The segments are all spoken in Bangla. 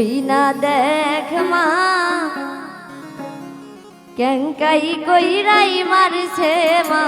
বিনা দেখ মা কেঙ্কাই কইরাই মারছে মা।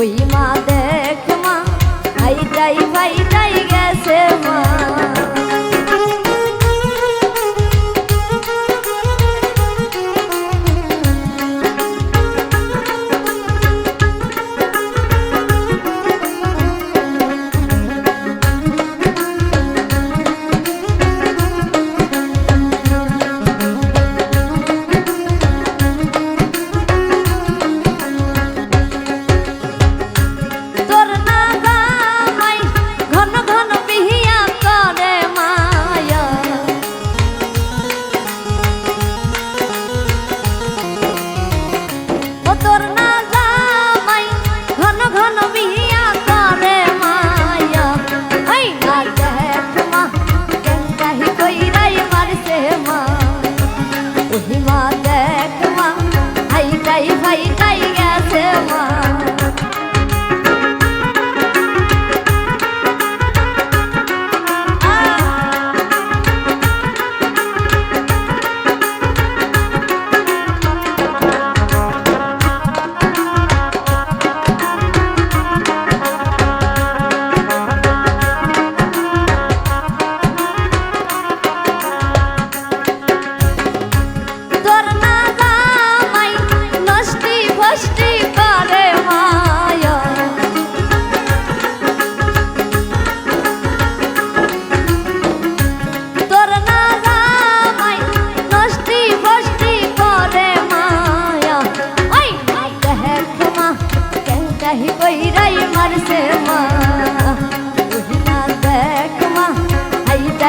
ওই মা দেখ মা ভাই যাই ভাই যাই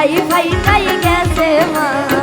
ভাই ভাই তাই গেছে মা।